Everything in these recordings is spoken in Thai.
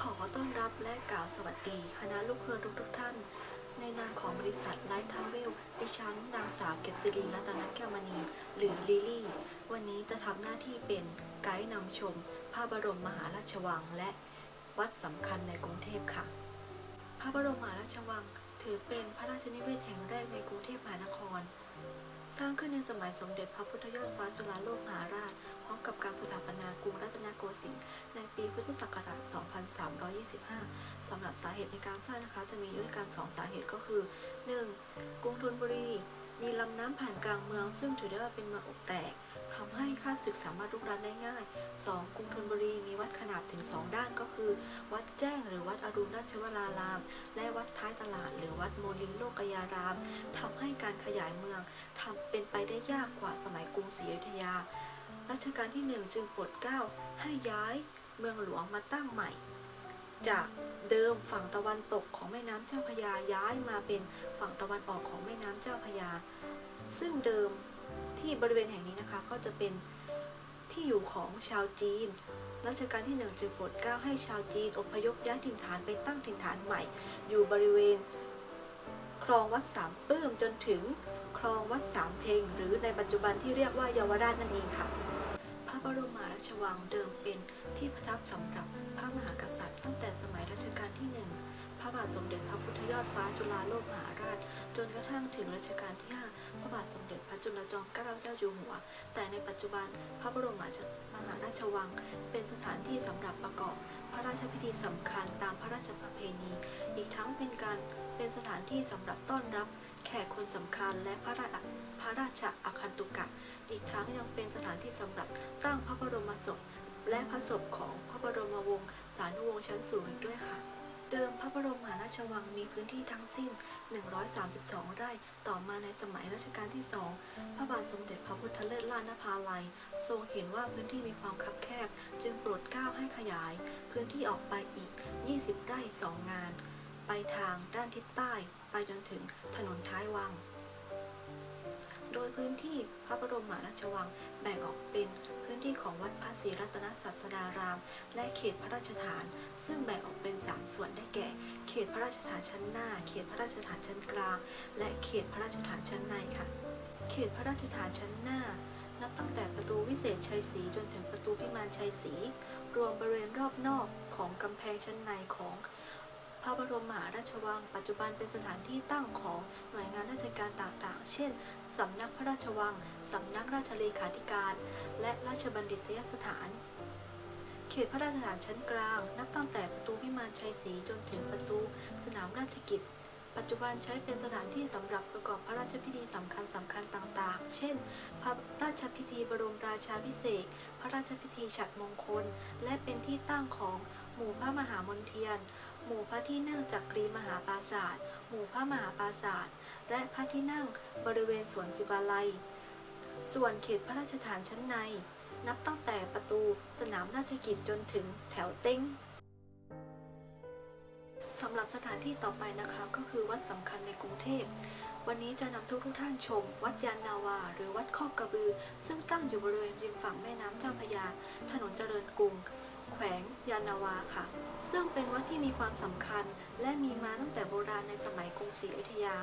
ขอต้อนรับและกล่าวสวัสดี คณะลูกเรือทุกทุกๆท่าน ในนามของบริษัทไลท์ทาวเวลดิฉันนางสาวเกษรินรัตนแก้วมณี หรือลิลี่ วันนี้จะทำหน้าที่เป็นไกด์นำชม พระบรมมหาราชวังและวัดสำคัญในกรุงเทพค่ะ พระบรมมหาราชวัง ถือเป็นพระราชนิเวศแห่งแรกในกรุงเทพมหานคร สร้างขึ้นในสมัยสมเด็จพระพุทธยอดฟ้าจุฬาโลกมหาราช พร้อมกับการสถาปนากรุงรัตนโกสินทร์ในปีพุทธศักราช 2 3 25สำหรับสาเหตุในการสร้างนะคะ จะมีด้วยกันสองสาเหตุก็คือ 1. กรุงธนบุรี มีลำน้ำผ่านกลางเมือง ซึ่งถือได้ว่าเป็นเมืองอกแตกทำให้ข้าศึกสามารถลุกรานได้ง่าย 2. กรุงธนบุรีมีวัดขนาดถึง 2 ด้านก็คือ วัดแจ้งหรือวัดอรุณราชวราราม และวัดท้ายตลาด หรือวัดโมลินโลกยารามทำให้การขยายเมืองทำเป็นไปได้ยากกว่าสมัยกรุงศรีอยุธยารัชกาลที่หนึ่งจึงโปรดเกล้าให้ย้ายเมืองหลวงมาตั้งใหม่ จากเดิมฝั่งตะวันตกของแม่น้ำเจ้าพยาย้ายมาเป็นฝั่งตะวันออกของแม่น้ำเจ้าพยา ซึ่งเดิมที่บริเวณแห่งนี้นะคะก็จะเป็นที่อยู่ของชาวจีน รัชกาลที่หนึ่งจึงโปรดเกล้าให้ชาวจีนอพยพย้ายถิ่นฐานไปตั้งถิ่นฐานใหม่ อยู่บริเวณ คลองวัดสามปื้มจนถึงคลองวัดสามเพลงหรือในปัจจุบันที่เรียกว่าเยาวราชนั่นเองค่ะ บรมมราชวังเดิมเป็นที่ประทับสำหรับพระมหากษัตริย์ ตั้งแต่สมัยรัชกาลที่หนึ่งพระบาทสมเด็จพระพุทธยอดฟ้าจุฬาโลกมหาราช จนกระทั่งถึงรัชกาลที่ 5 พระบาทสมเด็จพระจุลจอมเกล้าเจ้าอยู่หัว แต่ในปัจจุบันพระบรมมหาราชวัง เป็นสถานที่สำหรับประกอบพระราชพิธีสำคัญตามพระราชประเพณี อีกทั้งเป็นการเป็นสถานที่สำหรับต้อนรับ แขกคนสำคัญและพระราชพระราชอาคันตุกะ อีกทั้งยังเป็นสถานที่สำหรับตั้งพระบรมศพ และพระศพของพระบรมวงศานุวงศ์ชั้นสูงอีกด้วยค่ะ เดิมพระบรมมหาราชวังมีพื้นที่ทั้งสิ้น 132 ไร่ ต่อมาในสมัยรัชกาลที่สองพระบาทสมเด็จพระพุทธเลิศล่านภาลัย ทรงเห็นว่าพื้นที่มีความคับแคบ จึงโปรดเกล้าให้ขยาย พื้นที่ออกไปอีก 20 ไร่สองงาน ไปทางด้านทิศใต้ ไปจนถึงถนนท้ายวัง โดยพื้นที่พระบรมมหาราชวังแบ่งออกเป็นพื้นที่ของวัดพระศรีรัตนศาสดาราม และเขตพระราชฐาน ซึ่งแบ่งออกเป็น 3 ส่วนได้แก่ เขตพระราชฐานชั้นหน้า เขตพระราชฐานชั้นกลาง และเขตพระราชฐานชั้นในค่ะ เขตพระราชฐานชั้นหน้า นับตั้งแต่ประตูวิเศษชัยศรีจนถึงประตูพิมานชัยศรีรวมบริเวณรอบนอกของกำแพงชั้นในของ พระบรมมหาราชวัง ปัจจุบันเป็นสถานที่ตั้งของหน่วยงานราชการต่างๆ เช่น สำนักพระราชวัง สำนักราชเลขาธิการ และราชบัณฑิตยสถาน เขตพระราชฐานชั้นกลาง นับตั้งแต่ประตูพิมานชัยศรีจนถึงประตูสนามราชกิจปัจจุบันใช้เป็นสถานที่สำหรับประกอบพระราชพิธีสำคัญสำคัญต่างๆ เช่น พระราชพิธีบรมราชาพิเศษ พระราชพิธีฉัตรมงคล และเป็นที่ตั้งของหมู่พระมหามนเทียน หมู่พระที่นั่งจักรีมหาปราศาสตร์หมู่พระมหาปราศาสตร์และพระที่นั่งบริเวณสวนศิวาลัย ส่วนเขตพระราชฐานชั้นใน นับตั้งแต่ประตูสนามราชกิจจนถึงแถวเต้งสำหรับสถานที่ต่อไปนะคะก็คือวัดสำคัญในกรุงเทพ วันนี้จะนำทุกทุกท่านชม วัดยานนาวา หรือวัดคอกกระบือ ซึ่งตั้งอยู่บริเวณริมฝั่งแม่น้ำเจ้าพระยา ถนนเจริญกรุง แขวงยานาวาค่ะ ซึ่งเป็นวัดที่มีความสำคัญ และมีมาตั้งแต่โบราณในสมัยกรุงศรีอยุธยา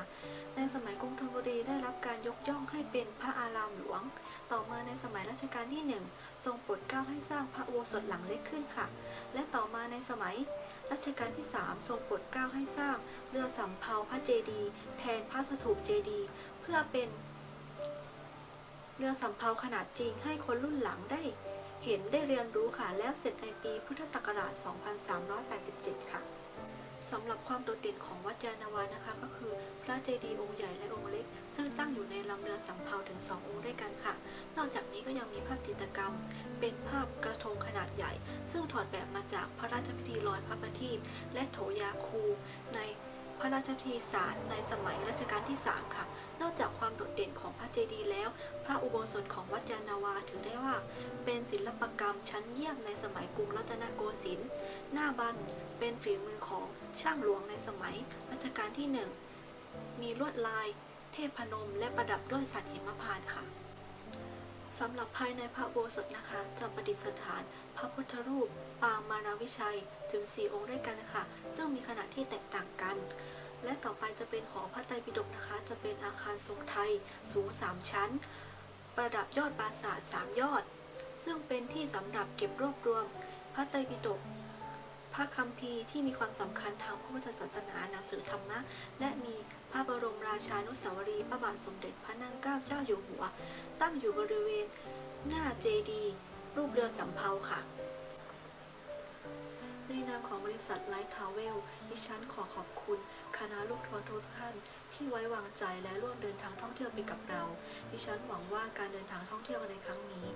ในสมัยกรุงธนบุรีได้รับการยกย่องให้เป็นพระอารามหลวง ต่อมาในสมัยรัชกาลที่หนึ่งทรงโปรดเกล้าให้สร้างพระอุโบสถหลังเล็กขึ้นค่ะ และต่อมาในสมัยรัชกาลที่ 3 ทรงโปรดเกล้าให้สร้างเรือสำเภาพระเจดีย์แทนพระสถูปเจดีย์เพื่อเป็นเรือสำเภาขนาดจริงให้คนรุ่นหลังได้ เห็นได้เรียนรู้ค่ะ แล้วเสร็จในปีพุทธศักราช 2387 ค่ะสำหรับความโดดเด่นของวัดยานาวานะคะ ก็คือพระเจดีย์องค์ใหญ่และองค์เล็ก ซึ่งตั้งอยู่ในลำเรือสำเภาถึง 2 องค์ด้วยกันค่ะ นอกจากนี้ก็ยังมีภาพจิตรกรรม เป็นภาพกระทงขนาดใหญ่ ซึ่งถอดแบบมาจากพระราชพิธีลอยพระประทีปและโถยาคู ในพระราชพิธีศาสตร์ในสมัยรัชกาลที่ 3 ค่ะ นอกจากความโดดเด่นของพระเจดีย์แล้ว พระอุโบสถของวัดยานนาวาถือได้ว่า เป็นศิลปกรรมชั้นเยี่ยมในสมัยกรุงรัตนโกสินทร์ หน้าบันเป็นฝีมือของช่างหลวงในสมัยรัชกาลที่หนึ่ง มีลวดลายเทพนมและประดับด้วยสัตว์หิมพานต์ค่ะสำหรับภายในพระอุโบสถนะคะ จะประดิษฐานพระพุทธรูป ปางมานาวิชัยถึง 4 องค์ด้วยกันนะคะซึ่งมีขนาดที่แตกต่างกัน และต่อไปจะเป็นหอพระไตรปิฎกนะคะ จะเป็นอาคารทรงไทยสูง 3 ชั้น ประดับยอดปราสาท3ยอด ซึ่งเป็นที่สำหรับเก็บรวบรวม พระไตรปิฎกพระคัมภีร์ที่มีความสำคัญทางพระพุทธศาสนาหนังสือธรรมะ และมีพระบรมราชานุสาวรีย์พระบาทสมเด็จพระนั่งเกล้าเจ้าอยู่หัว ตั้งอยู่บริเวณหน้าเจดีย์รูปเรือสำเภาค่ะ ในนามของบริษัทไลท์ทาวเวลดิฉันขอขอบคุณคณะลูกทัวร์ทุกท่าน ที่ไว้วางใจและร่วมเดินทางท่องเที่ยวไปกับเรา ดิฉันหวังว่าการเดินทางท่องเที่ยวในครั้งนี้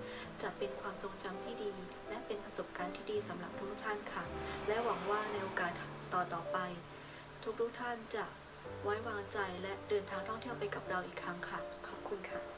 จะเป็นความทรงจำที่ดี และเป็นประสบการณ์ที่ดีสำหรับทุกท่านค่ะ และหวังว่าในโอกาสต่อต่อไป ทุกทุกท่านจะไว้วางใจและเดินทางท่องเที่ยวไปกับเราอีกครั้งค่ะ ขอบคุณค่ะ